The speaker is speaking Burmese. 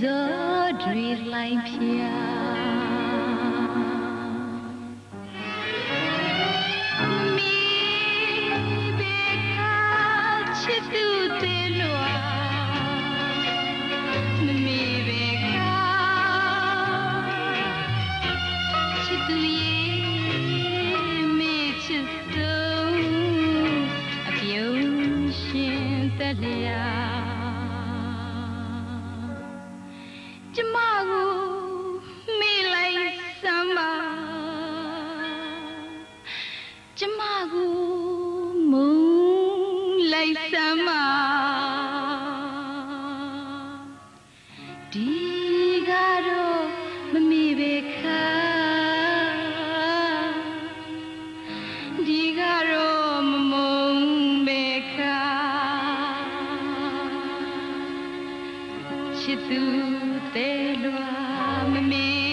giờ dream lại phía mi ကျမကိုမေ့လိုက်စမ်းပါကျမကိုမုန်းလိုက်စမ်းမဒီကတော့မမေပဲခါဒီကတော့မမုန်းပဲခါချစ်သူ Te lo amé.